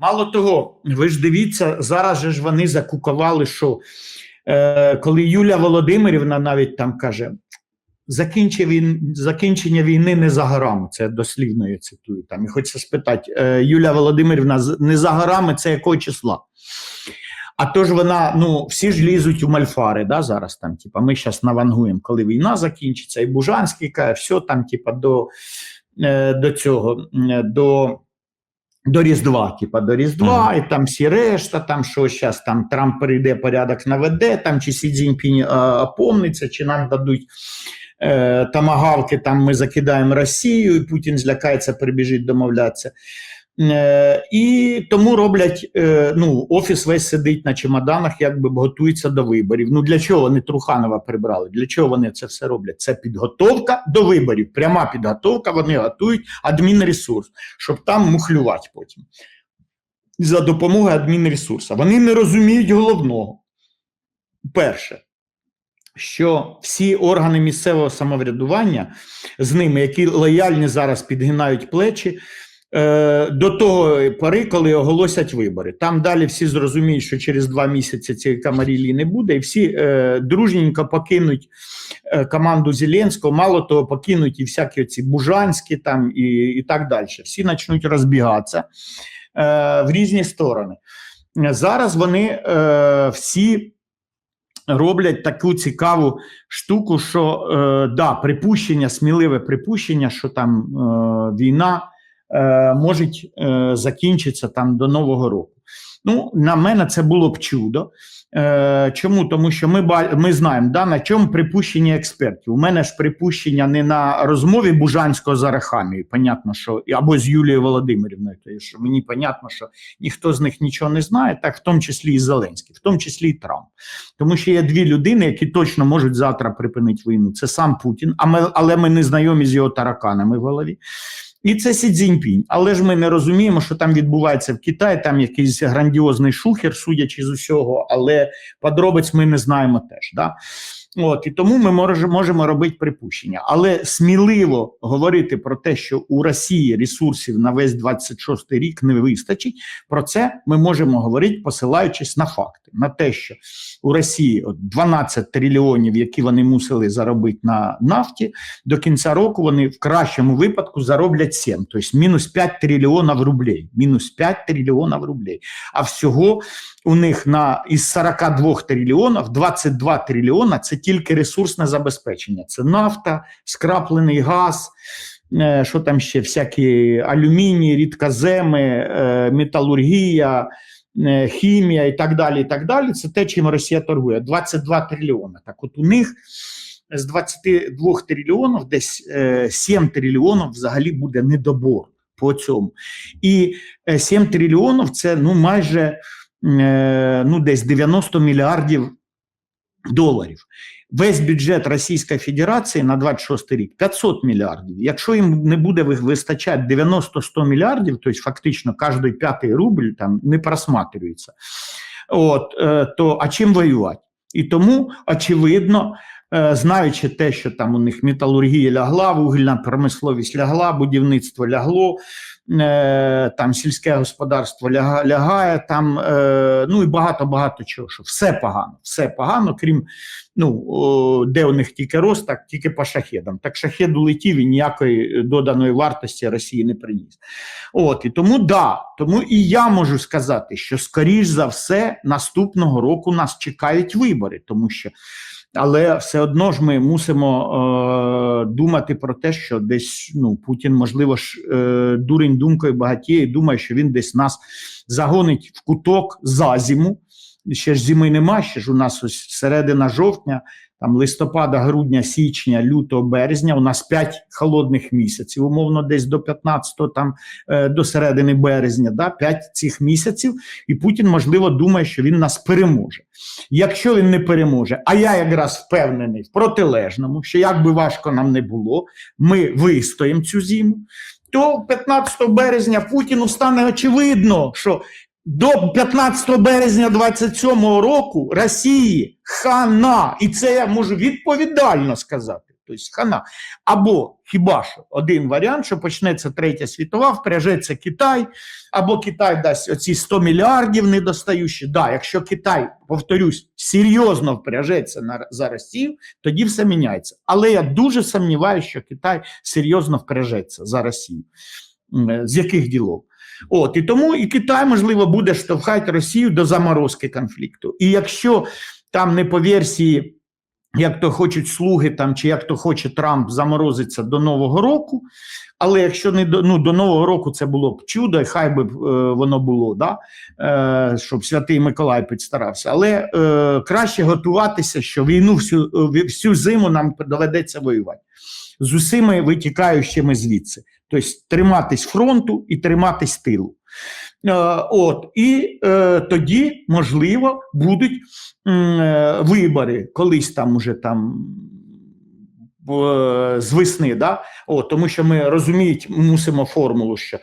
Мало того, ви ж дивіться, зараз же ж вони закукували, що е, коли Юля Володимирівна навіть там каже, закінчення, війни не за горами, це дослівно я цитую. Там, і хочеться спитати, е, Юля Володимирівна, не за горами це якого числа? А то ж вона, ну, всі ж лізуть у мальфари, да, зараз там, типа, ми зараз навангуємо, коли війна закінчиться, і Бужанський каже, все там, типа, до, е, до цього, до, до Різдва, типа, до Різдва, і там всі решта, там що зараз там Трамп прийде, порядок наведе, там чи Сі Цзіньпінь е, опомниться, чи нам дадуть е, тамагавки, там ми закидаємо Росію, і Путін злякається, прибіжить домовлятися. Е, і тому роблять, е, ну, офіс весь сидить на чемоданах, якби готується до виборів. Ну для чого вони Труханова прибрали? Для чого вони це все роблять? Це підготовка до виборів, пряма підготовка. Вони готують адмінресурс, щоб там мухлювати потім. За допомогою адмінресурсу. Вони не розуміють головного. Перше, що всі органи місцевого самоврядування з ними, які лояльні зараз підгинають плечі, е, до того пори, коли оголосять вибори. Там далі всі зрозуміють, що через два місяці цієї камарілії не буде, і всі е, дружненько покинуть е, команду Зеленського, мало того, покинуть і всякі ці бужанські там і, і так далі. Всі почнуть розбігатися е, в різні сторони. Зараз вони е, всі роблять таку цікаву штуку, що е, да, припущення, сміливе припущення, що там е, війна е, може е, закінчитися там до Нового року. Ну, на мене це було б чудо. Е, чому? Тому що ми, ми знаємо, да, на чому припущення експертів. У мене ж припущення не на розмові Бужанського з Арахамією, понятно, що або з Юлією Володимирівною. То що мені понятно, що ніхто з них нічого не знає, так в тому числі і Зеленський, в тому числі і Трамп. Тому що є дві людини, які точно можуть завтра припинити війну. Це сам Путін, а ми, але ми не знайомі з його тараканами в голові. І це Сі Цзіньпінь. Але ж ми не розуміємо, що там відбувається в Китаї, там якийсь грандіозний шухер, судячи з усього, але подробиць ми не знаємо теж. Да? От, і тому ми можемо, робити припущення. Але сміливо говорити про те, що у Росії ресурсів на весь 26 рік не вистачить. Про це ми можемо говорити, посилаючись на факти, на те, що у Росії от 12 трильйонів, які вони мусили заробити на нафті, до кінця року вони в кращому випадку зароблять 7, тобто мінус 5 трильйонів рублей. Мінус 5 трильйонів рублей. А всього у них на із 42 трильйонів 22 трильйона це тільки ресурсне забезпечення. Це нафта, скраплений газ. е, Що там ще всякі алюміній, рідкоземи, е, металургія, е, хімія і так далі. і так далі. Це те, чим Росія торгує. 22 трильйони. Так от у них з 22 трильйонів десь е, 7 трильйонів взагалі буде недобор по цьому. І е, 7 трильйонів це ну майже е, ну, десь 90 мільярдів доларів. Весь бюджет Російської Федерації на 26 рік 500 мільярдів. Якщо їм не буде вистачати 90-100 мільярдів, тобто фактично кожний п'ятий рубль там не просматрюється, от, е, то а чим воювати? І тому, очевидно, е, знаючи те, що там у них металургія лягла, вугільна промисловість лягла, будівництво лягло, там сільське господарство лягає, там, е, ну і багато-багато чого. Що все погано, все погано, крім ну, де у них тільки рост, так тільки по шахедам. Так шахед улетів і ніякої доданої вартості Росії не приніс. От, і тому да, тому і я можу сказати, що скоріш за все наступного року нас чекають вибори, тому що. Але все одно ж ми мусимо е, думати про те, що десь ну, Путін, можливо, ж е, дурень думкою багатіє, і думає, що він десь нас загонить в куток за зиму. Ще ж зими нема, ще ж у нас ось середина жовтня, там листопада, грудня, січня, лютого, березня. У нас 5 холодних місяців, умовно, десь до 15 там е, до середини березня, да, 5 цих місяців, і Путін, можливо, думає, що він нас переможе. Якщо він не переможе, а я якраз впевнений в протилежному, що як би важко нам не було, ми вистоїмо цю зиму, то 15 березня Путіну стане очевидно, що до 15 березня 27 року Росії хана, і це я можу відповідально сказати. Тобто хана. Або хіба що один варіант, що почнеться третя світова, впряжеться Китай, або Китай дасть оці 100 мільярдів недостаючі. Да, якщо Китай, повторюсь, серйозно впряжеться на за Росію, тоді все міняється. Але я дуже сумніваюся, що Китай серйозно впряжеться за Росію. З яких ділов? От і тому і Китай можливо буде штовхати Росію до заморозки конфлікту. І якщо там не по версії, як то хочуть слуги, там чи як то хоче Трамп заморозиться до Нового року. Але якщо не до ну до нового року це було б чудо, і хай би е, воно було, да? е, щоб святий Миколай підстарався. Але е, краще готуватися, що війну всю, е, всю зиму нам доведеться воювати з усіми витікаючими звідси. Тобто триматись фронту і триматись тилу. Е, от, і е, тоді, можливо, будуть е, вибори, колись там уже там в- з весни, да? От, тому що ми розуміють, мусимо формулу, що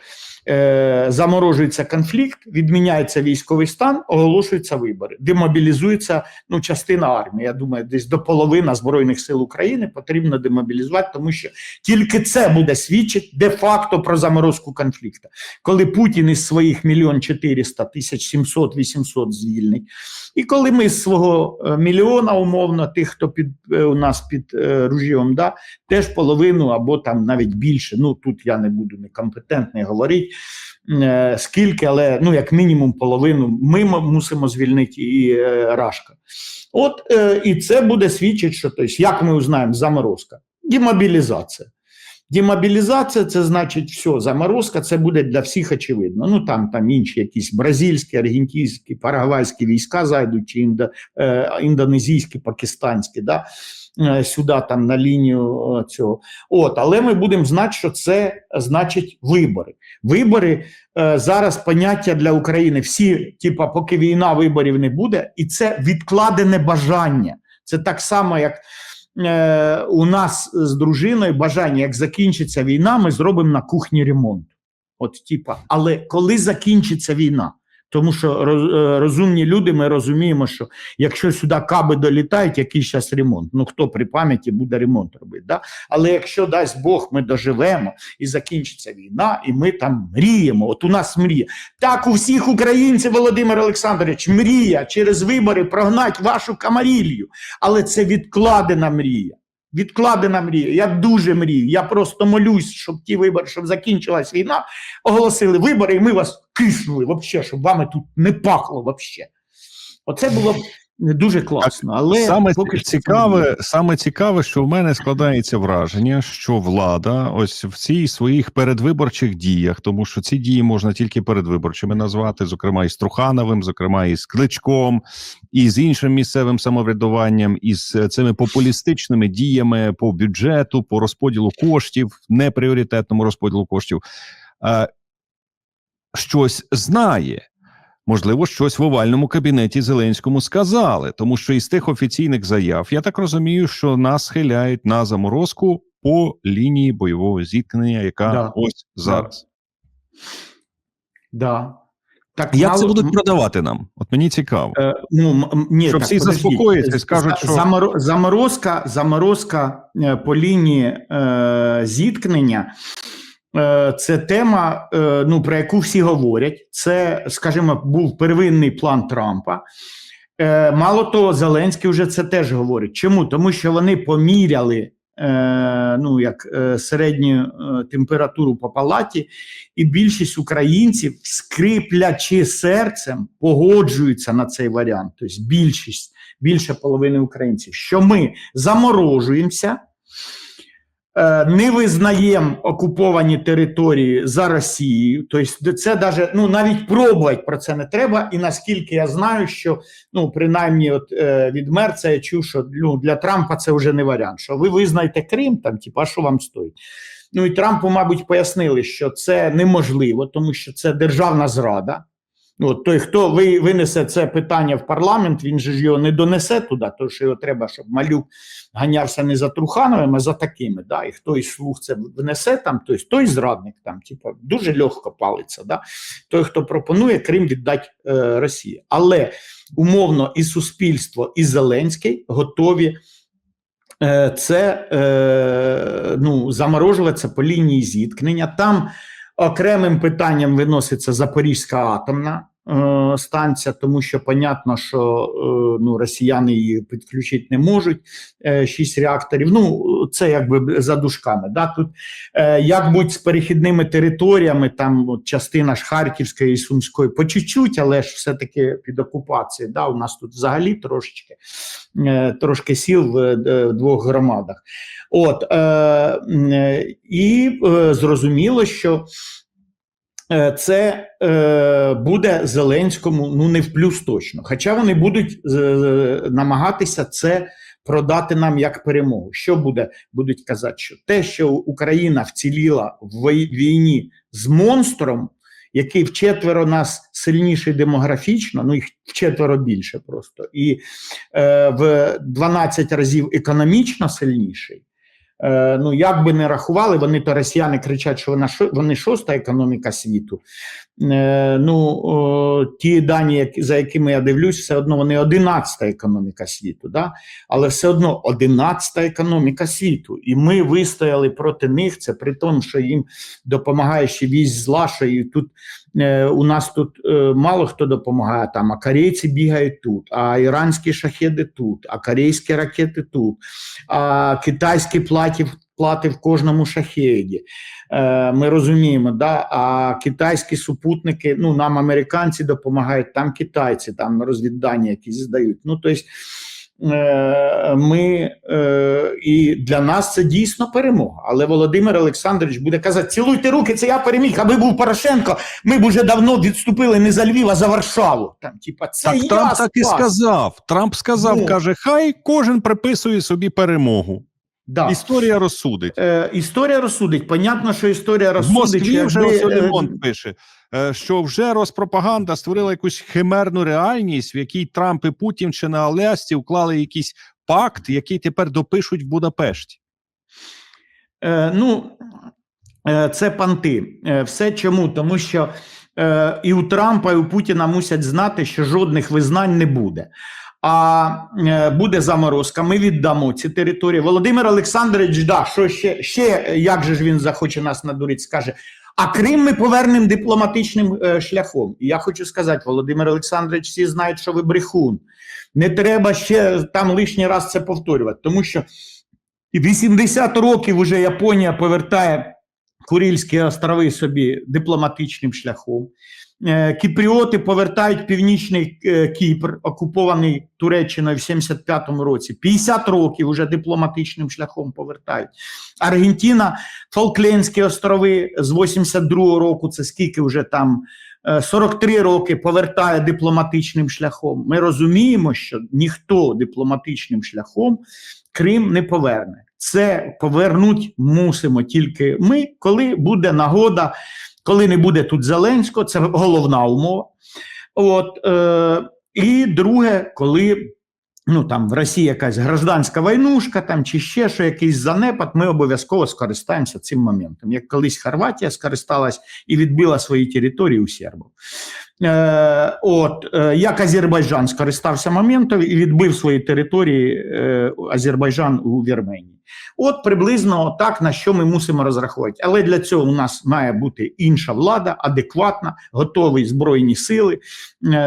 е, заморожується конфлікт, відміняється військовий стан, оголошуються вибори, демобілізується ну, частина армії. Я думаю, десь до половини Збройних сил України потрібно демобілізувати, тому що тільки це буде свідчити де-факто про заморозку конфлікту. Коли Путін із своїх мільйон 400 тисяч 700 800 звільнить, і коли ми з свого е, мільйона, умовно, тих, хто під е, у нас під е, ружьом, да, теж половину або там навіть більше. Ну тут я не буду некомпетентний говорити. Е, Скільки, але ну як мінімум половину ми мусимо звільнити і е, Рашка. От е, і це буде свідчити, що тобто, як ми узнаємо заморозка, демобілізація. Демобілізація це значить все, заморозка це буде для всіх очевидно. Ну там там інші якісь бразильські, аргентинські, парагвайські війська зайдуть, чи індо, е, індонезійські, пакистанські, да, сюди там на лінію е, цього. От, але ми будемо знати, що це значить вибори. Вибори е, зараз поняття для України. Всі, типа, поки війна виборів не буде, і це відкладене бажання. Це так само, як е, у нас з дружиною бажання, як закінчиться війна, ми зробимо на кухні ремонт. От, типа, але коли закінчиться війна? Тому що е, розумні люди, ми розуміємо, що якщо сюди каби долітають, який зараз ремонт? Ну хто при пам'яті буде ремонт робити? Да? Але якщо дасть Бог, ми доживемо і закінчиться війна, і ми там мріємо. От у нас мрія. Так у всіх українців, Володимир Олександрович, мрія через вибори прогнати вашу камарілью. Але це відкладена мрія. Відкладена мрія. Я дуже мрію. Я просто молюсь, щоб ті вибори, щоб закінчилась війна, оголосили вибори, і ми вас киснули, вообще, щоб вами тут не пахло вообще. Оце було б дуже класно. Але саме поки цікаве, саме цікаве, що в мене складається враження, що влада ось в цій своїх передвиборчих діях, тому що ці дії можна тільки передвиборчими назвати, зокрема і з Трухановим, зокрема і з Кличком, і з іншим місцевим самоврядуванням, і з цими популістичними діями по бюджету, по розподілу коштів, непріоритетному розподілу коштів, щось знає. Можливо, щось в овальному кабінеті Зеленському сказали, тому що із тих офіційних заяв я так розумію, що нас схиляють на заморозку по лінії бойового зіткнення, яка Да. ось зараз. Да. Так, Як мало- це будуть продавати нам? От мені цікаво. Е, ну, ні, Щоб так, всі заспокоїться і скажуть, що- заморо- заморозка, заморозка е, по лінії е, зіткнення. Е, Це тема, е, ну, про яку всі говорять. Це, скажімо, був первинний план Трампа. Е, Мало того, Зеленський вже це теж говорить. Чому? Тому що вони поміряли ну, як, середню температуру по палаті, і більшість українців, скриплячи серцем, погоджуються на цей варіант. Тобто більшість, більше половини українців, що ми заморожуємося, не визнаємо окуповані території за Росією. Тобто, це даже, ну, навіть пробувати про це не треба. І наскільки я знаю, що ну, принаймні, от е, від Мерца я чув, що ну, для Трампа це вже не варіант. Що ви визнаєте Крим, там, типу, а що вам стоїть? Ну і Трампу, мабуть, пояснили, що це неможливо, тому що це державна зрада. Ну, От той, хто ви, винесе це питання в парламент, він же ж його не донесе туди, тому що його треба, щоб малюк ганявся не за Трухановим, а за такими. Да? І хто із слуг це внесе там, той, той зрадник там, типу, дуже легко палиться. Да? Той, хто пропонує Крим віддати е, Росії. Але умовно і суспільство, і Зеленський готові е, це е, ну, заморожуватися по лінії зіткнення. Там окремим питанням виноситься Запорізька атомна станція, тому що понятно, що е, ну, росіяни її підключити не можуть. е, Шість реакторів. Ну, це якби за дужками. Да? Тут е, як будь з перехідними територіями, там от, частина ж Харківської і Сумської, по чуть-чуть, але ж все-таки під окупацією. Да? У нас тут взагалі трошечки, е, трошки сіл в, е, двох громадах. От, е, е, і е, зрозуміло, що е, це е, буде Зеленському ну не в плюс точно. Хоча вони будуть е, намагатися це продати нам як перемогу. Що буде? Будуть казати, що те, що Україна вціліла в війні з монстром, який вчетверо нас сильніший демографічно, ну їх вчетверо більше просто, і е, в 12 разів економічно сильніший. Е, ну, як би не рахували, вони то росіяни кричать, що вона вони шоста економіка світу. Е, ну, ті дані, за якими я дивлюсь, все одно вони 11 економіка світу. Да? Але все одно 11 економіка світу. І ми вистояли проти них. Це при тому, що їм допомагає ще вісь зла, що і тут у нас тут е, мало хто допомагає там, а корейці бігають тут, а іранські шахеди тут, а корейські ракети тут, а китайські платі, плати в кожному шахеді. Е, ми розуміємо, да? а китайські супутники, ну нам американці допомагають, там китайці, там розвіддання якісь здають. Ну, тобто, е, ми, е, і для нас це дійсно перемога. Але Володимир Олександрович буде казати: цілуйте руки, це я переміг, аби був Порошенко, ми б уже давно відступили не за Львів, а за Варшаву. Там, типа, це Так я Трамп так і сказав. Трамп сказав, Ну. каже, хай кожен приписує собі перемогу. Да. Історія розсудить. Е, історія розсудить. Понятно, що історія В розсудить. Москві вже якби, е, пише, е, що вже Роспропаганда створила якусь химерну реальність, в якій Трамп і Путін чи на Алясці вклали якийсь пакт, який тепер допишуть в Будапешті. Е, ну, е, це панти. Е, все чому? Тому що е, і у Трампа, і у Путіна мусять знати, що жодних визнань не буде. А е, буде заморозка. Ми віддамо ці території. Володимир Олександрович, да, що ще, ще як же ж він захоче нас надурити, скаже. А Крим ми повернемо дипломатичним е, шляхом. І я хочу сказати, Володимир Олександрович, всі знають, що ви брехун. Не треба ще там лишній раз це повторювати, тому що 80 років уже Японія повертає Курильські острови собі дипломатичним шляхом. Е, Кіпріоти повертають північний е, Кіпр, окупований Туреччиною в 75-му році. 50 років уже дипломатичним шляхом повертають. Аргентина, Фолклендські острови з 82-го року, це скільки вже там е, 43 роки повертає дипломатичним шляхом. Ми розуміємо, що ніхто дипломатичним шляхом Крим не поверне. Це повернуть мусимо тільки ми, коли буде нагода, коли не буде тут Зеленського, це головна умова. От, е, і друге, коли ну, там, в Росії якась гражданська войнушка там, чи ще що, якийсь занепад, ми обов'язково скористаємося цим моментом. Як колись Хорватія скористалась і відбила свої території у сербів. Е, от, е, як Азербайджан скористався моментом і відбив свої території е, Азербайджан у Вірменії. От приблизно так, на що ми мусимо розраховувати. Але для цього у нас має бути інша влада, адекватна, готові збройні сили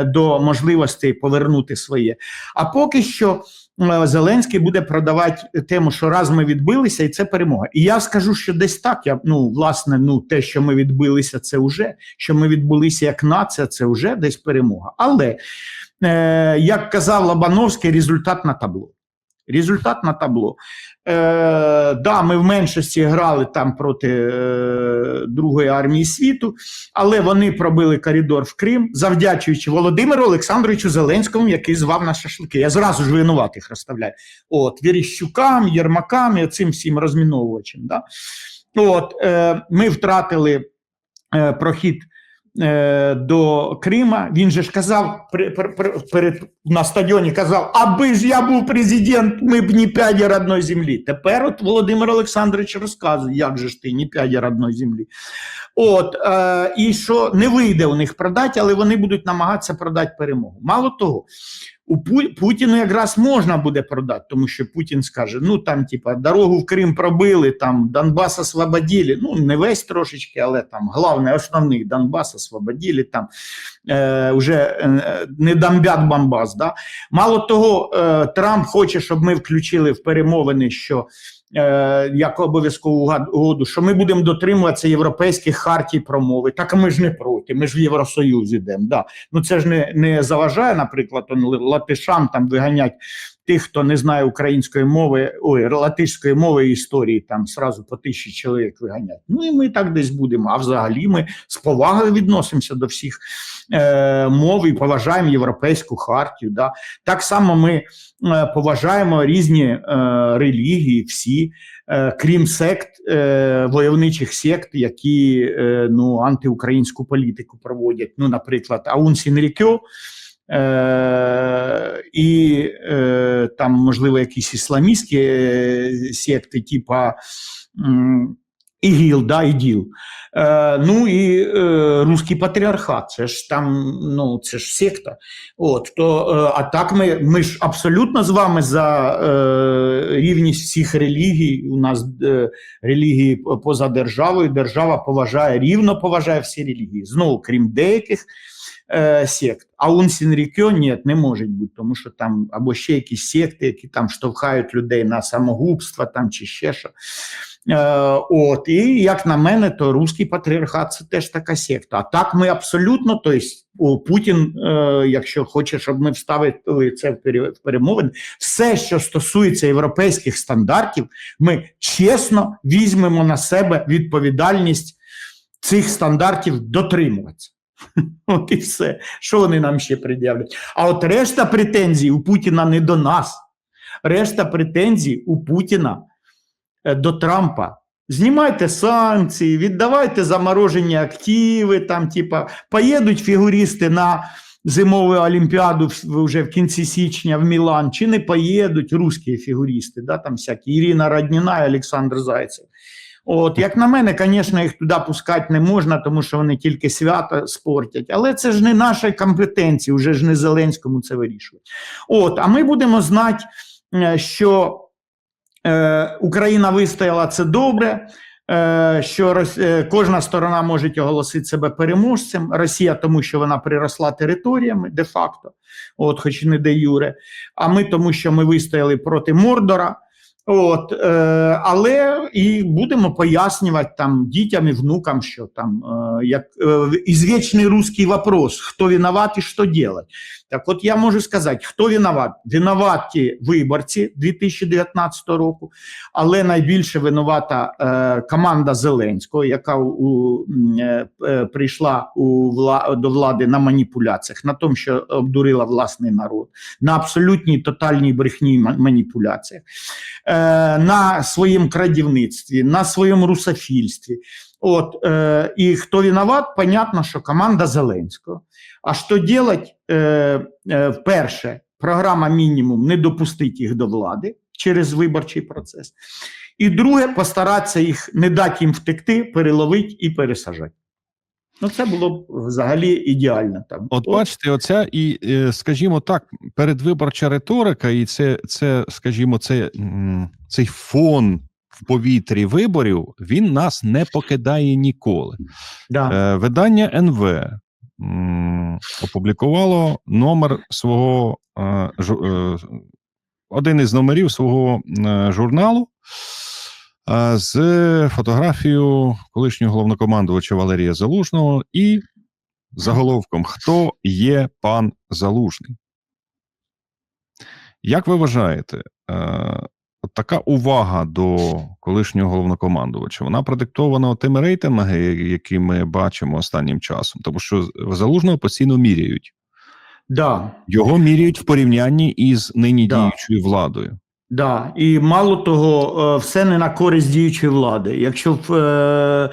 до можливості повернути своє. А поки що Зеленський буде продавати тему, що раз ми відбилися, і це перемога. І я скажу, що десь так. Я ну власне, ну те, що ми відбилися, це вже що ми відбулися як нація, це вже десь перемога. Але е, як казав Лобановський, результат на табло. Результат на табло. Е, да, ми в меншості грали там проти е, Другої армії світу, але вони пробили коридор в Крим, завдячуючи Володимиру Олександровичу Зеленському, який звав на шашлики. Я зразу ж винуватих розставляю. От, Віріщукам, Єрмакам цим всім розміновувачем. Да? От, е, ми втратили е, прохід е, до Крима. Він же ж казав при, при, перед, на стадіоні казав, аби ж я був президент, ми б не п'яді родної землі. Тепер от Володимир Олександрович розказує, як же ж ти не п'яді родної землі. От, е, і що не вийде у них продати, але вони будуть намагатися продати перемогу. Мало того, у Пу- Путіну якраз можна буде продати, тому що Путін скаже: ну там, типа, дорогу в Крим пробили, там Донбас освободили. Ну, не весь трошечки, але там головне, основний Донбас освободили, там е, вже е, не дамбят Бомбас. Да? Мало того, е, Трамп хоче, щоб ми включили в перемовини, що як обов'язкову угоду, що ми будемо дотримуватися європейських хартій промови. Так ми ж не проти, ми ж в Євросоюз ідемо. Да. Ну це ж не, не заважає, наприклад, латишам там виганять тих, хто не знає української мови, ой, латишської мови історії, там сразу по тисячі чоловік виганять. Ну і ми так десь будемо. А взагалі ми з повагою відносимося до всіх е, мов і поважаємо європейську хартію. Да. Так само ми е, поважаємо різні е, релігії, всі, е, крім сект, е, войовничих сект, які е, ну, антиукраїнську політику проводять. Ну, наприклад, Аун Сінрікьо, Е, і е, там, можливо, якісь ісламістські е, секти, типа м, ІГІЛ, да, ІДІЛ. Е, ну і е, руський патріархат, це ж там, ну, це ж секта. От, то, е, а так ми, ми ж абсолютно з вами за е, рівність всіх релігій. У нас е, релігії поза державою. Держава поважає, рівно поважає всі релігії. Знову, крім деяких е, сект. А un Сінрікьо ні, не може бути, тому що там або ще якісь секти, які там штовхають людей на самогубство там, чи ще що. Е, от, і як на мене, то руський патріархат це теж така секта. А так ми абсолютно, тобто Путін, е, якщо хоче, щоб ми вставили це в пере- в перемовини, все, що стосується європейських стандартів, ми чесно візьмемо на себе відповідальність цих стандартів дотримуватися. От і все. Що вони нам ще пред'являть? А от решта претензій у Путіна не до нас. Решта претензій у Путіна до Трампа. Знімайте санкції, віддавайте заморожені активи, там, типа, поїдуть фігуристи на зимову олімпіаду вже в кінці січня в Мілан, чи не поїдуть русські фігуристи, да, там всякі Ірина Радніна і Олександр Зайцев. От, як на мене, звісно, їх туди пускати не можна, тому що вони тільки свято спортять. Але це ж не наша компетенція, вже ж не Зеленському це вирішувати. От, а ми будемо знати, е, що е, Україна вистояла це добре. е, Що е, кожна сторона може оголосити себе переможцем. Росія, тому що вона приросла територіями де-факто, от, хоч і не де Юре. А ми тому, що ми вистояли проти Мордора. От, е, але і будемо пояснювати там дітям і внукам, що там е, як е, ізвічний русський вопрос: хто виноват і що делать. Так, от я можу сказати, хто виноват? Винуваті виборці 2019 року, але найбільше винувата е, команда Зеленського, яка у, е, е, прийшла у вла, до влади на маніпуляціях, на тому, що обдурила власний народ, на абсолютній тотальній брехні маніпуляціях, е, на своєму крадівництві, на своєму русофільстві. От, е, і хто виноват, понятно, що команда Зеленського. А що делать? Е, е, перше, програма мінімум не допустити їх до влади через виборчий процес. І друге, постаратися їх не дати їм втекти, переловити і пересажати. Ну, це було б взагалі ідеально там. От бачите, оця і, скажімо так, передвиборча риторика, і це, це скажімо, це, цей фон в повітрі виборів, він нас не покидає ніколи. да. Е, Видання НВ м, опублікувало номер свого е, е, один із номерів свого е, журналу е, з фотографією колишнього головнокомандувача Валерія Залужного і заголовком Хто є пан Залужний? Як ви вважаєте, от така увага до колишнього головнокомандувача, вона продиктована тими рейтингами, які ми бачимо останнім часом, тому що залужного постійно міряють. Да. Його міряють в порівнянні із нині Да. діючою владою. Да, і мало того, е, все не на користь діючої влади. Якщо е,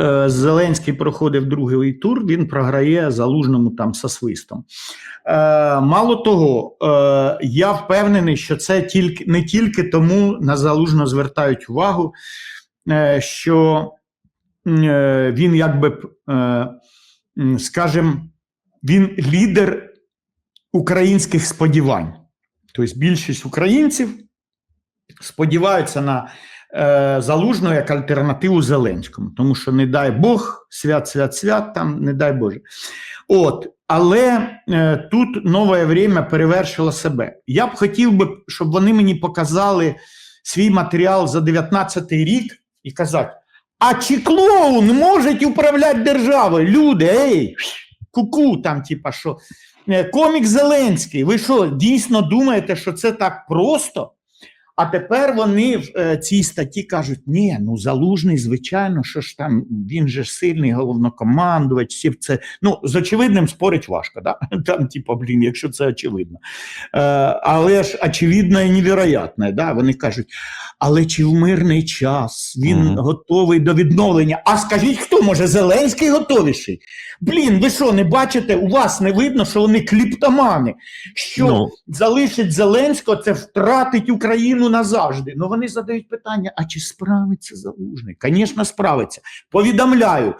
е, Зеленський проходив другий тур, він програє залужному там со свистом. Е, мало того, е, я впевнений, що це тільки не тільки тому на залужно звертають увагу, е, що е, він якби, е, скажем, він лідер українських сподівань. Тобто більшість українців сподіваються на е, залужну як альтернативу Зеленському, тому що, не дай Бог, свят, свят, свят, там, не дай Боже. От, але е, тут нове время перевершило себе. Я б хотів би, щоб вони мені показали свій матеріал за 19-й рік і казати: а чи клоун може управляти державою? Люди, ей, куку, там, типа, що е, комік Зеленський. Ви що, дійсно думаєте, що це так просто? А тепер вони в е, цій статті кажуть: ні, ну залужний, звичайно, що ж там він же сильний головнокомандувач, всі це. Ну, з очевидним спорить важко, да? Там, типу, блін, якщо це очевидно. Е, але ж очевидно і невероятне, да? Вони кажуть, але чи в мирний час він Мгм. готовий до відновлення? А скажіть, хто може Зеленський готовіший? Блін, ви що, не бачите? У вас не видно, що вони кліптомани. Що Ну. залишить Зеленського, це втратить Україну назавжди. Ну вони задають питання: а чи справиться залужний? Звісно, справиться. Повідомляю.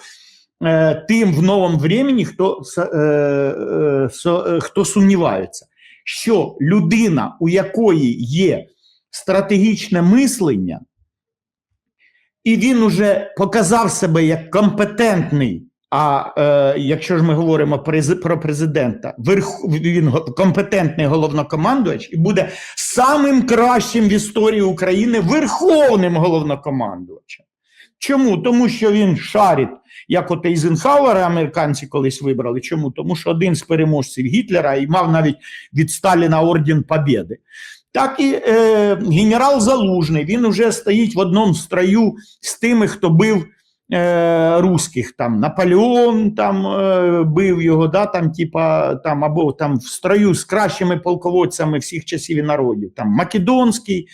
е, Тим в новому времені, хто, е, е, е, хто сумнівається, що людина, у якої є стратегічне мислення, і він уже показав себе як компетентний. А е, якщо ж ми говоримо про президента, верх, він компетентний головнокомандувач і буде самим кращим в історії України верховним головнокомандувачем. Чому? Тому що він шарить, як от Ейзенхауера американці колись вибрали. Чому? Тому що один з переможців Гітлера і мав навіть від Сталіна орден Побєди. Так і е, генерал Залужний, він вже стоїть в одному строю з тими, хто бив е, русських. Там Наполеон там е, бив його, да, там, типа, там, або там в строю з кращими полководцями всіх часів і народів. Там Македонський,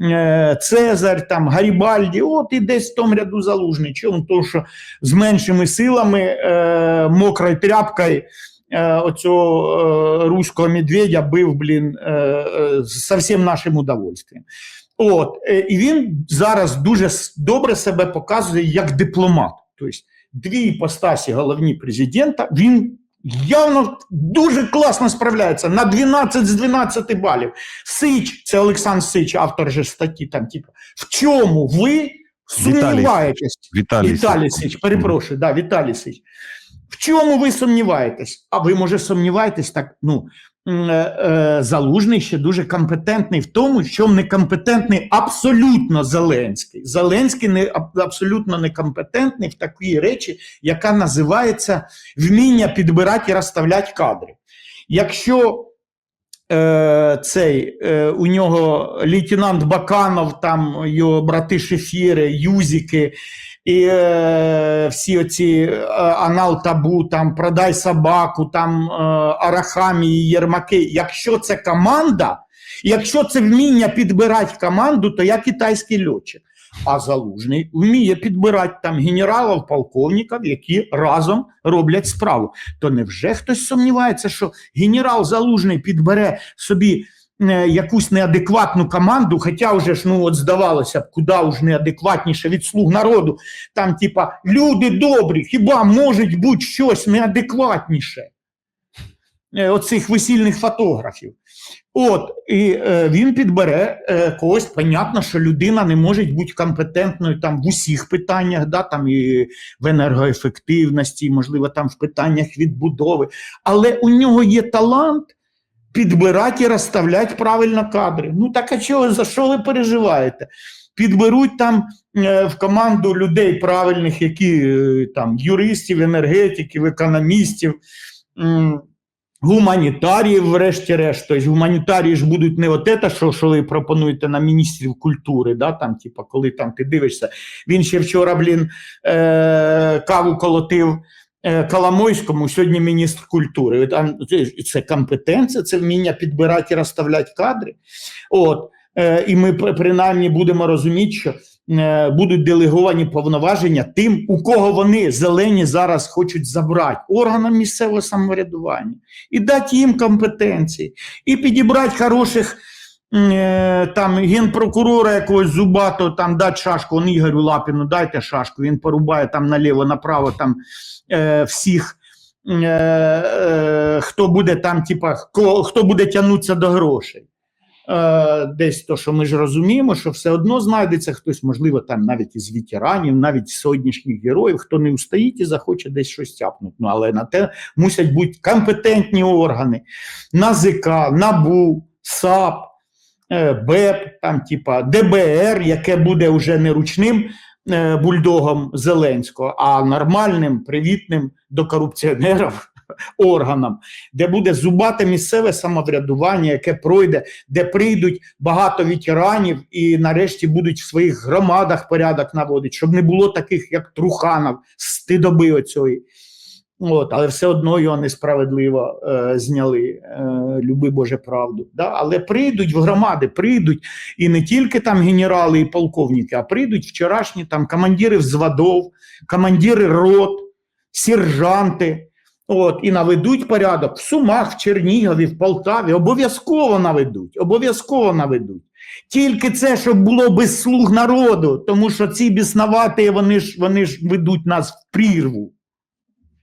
е, Цезарь, там Гарібальді, от і десь в тому ряду залужний. Чому? Тому що з меншими силами е, мокрою тряпкою е, оцього е, руського медведя бив, блін, е, е, з всім нашим удовольствием. От, е, і він зараз дуже добре себе показує як дипломат. Тобто, дві іпостасі головні президента, він явно дуже класно справляється на 12 з 12 балів. Сич, це Олександр Сич, автор же статті, там, типу, в чому ви сумніваєтесь? Віталій, Віталій Сич, перепрошую, да, Віталій Сич. В чому ви сумніваєтесь? А ви, може, сумніваєтесь так? Ну, Залужний ще дуже компетентний в тому, що некомпетентний абсолютно Зеленський. Зеленський не, абсолютно некомпетентний в такій речі, яка називається вміння підбирати і розставляти кадри. Якщо е, цей, е, у нього лейтенант Баканов, там його брати Шефіри, Юзіки, і е, всі оці е, анал табу, там продай собаку, там е, Арахамії, Єрмаки. Якщо це команда, якщо це вміння підбирати команду, то я китайський льотчик. А залужний вміє підбирати там генералів, полковників, які разом роблять справу. То невже хтось сумнівається, що генерал залужний підбере собі е, якусь неадекватну команду, хоча вже ж ну от здавалося б, куди ж неадекватніше від слуг народу. Там, типа, люди добрі, хіба може бути щось неадекватніше? Е, Оцих весільних фотографів. От, і е, він підбере е, когось, понятно, що людина не може бути компетентною там в усіх питаннях, да, там і в енергоефективності, можливо, там в питаннях відбудови. Але у нього є талант підбирати і розставляти правильно кадри. Ну так а чого, за що ви переживаєте? Підберуть там е, в команду людей правильних, які там юристів, енергетиків, економістів. Гуманітаріїв, врешті-решт, тобто гуманітарії ж будуть не от те, що, що ви пропонуєте на міністрів культури, да, там, типа, коли там ти дивишся, він ще вчора, блін, е, каву колотив е, Коломойському, сьогодні міністр культури. Це, компетенція, це вміння підбирати і розставляти кадри. От, е, і ми принаймні будемо розуміти, що будуть делеговані повноваження тим, у кого вони зелені зараз хочуть забрати органам місцевого самоврядування і дати їм компетенції, і підібрати хороших е, там генпрокурора якогось зубатого, там дати шашку, он Ігорю Лапіну, дайте шашку, він порубає там наліво, направо там е, всіх. е, е, е, хто буде там, типа, хто буде тягнутися до грошей. Е, десь то, що ми ж розуміємо, що все одно знайдеться хтось, можливо, там навіть із ветеранів, навіть сьогоднішніх героїв, хто не устоїть і захоче десь щось тяпнути. Ну, але на те мусять бути компетентні органи, НАЗК, НАБУ, САП, е, БЕП, там, типа, ДБР, яке буде вже не ручним е, бульдогом Зеленського, а нормальним, привітним до корупціонерів органам, де буде зубате місцеве самоврядування, яке пройде, де прийдуть багато ветеранів і нарешті будуть в своїх громадах порядок наводити, щоб не було таких, як Труханов, стидоби оцьої. От, але все одно його несправедливо е, зняли. Е, люби Боже правду. Да? Але прийдуть в громади, прийдуть і не тільки там генерали і полковники, а прийдуть вчорашні там командири взводов, командири рот, сержанти. От, і наведуть порядок в Сумах, в Чернігові, в Полтаві. Обов'язково наведуть. Обов'язково наведуть. Тільки це, щоб було без слуг народу, тому що ці біснавати, вони ж, вони ж ведуть нас в прірву.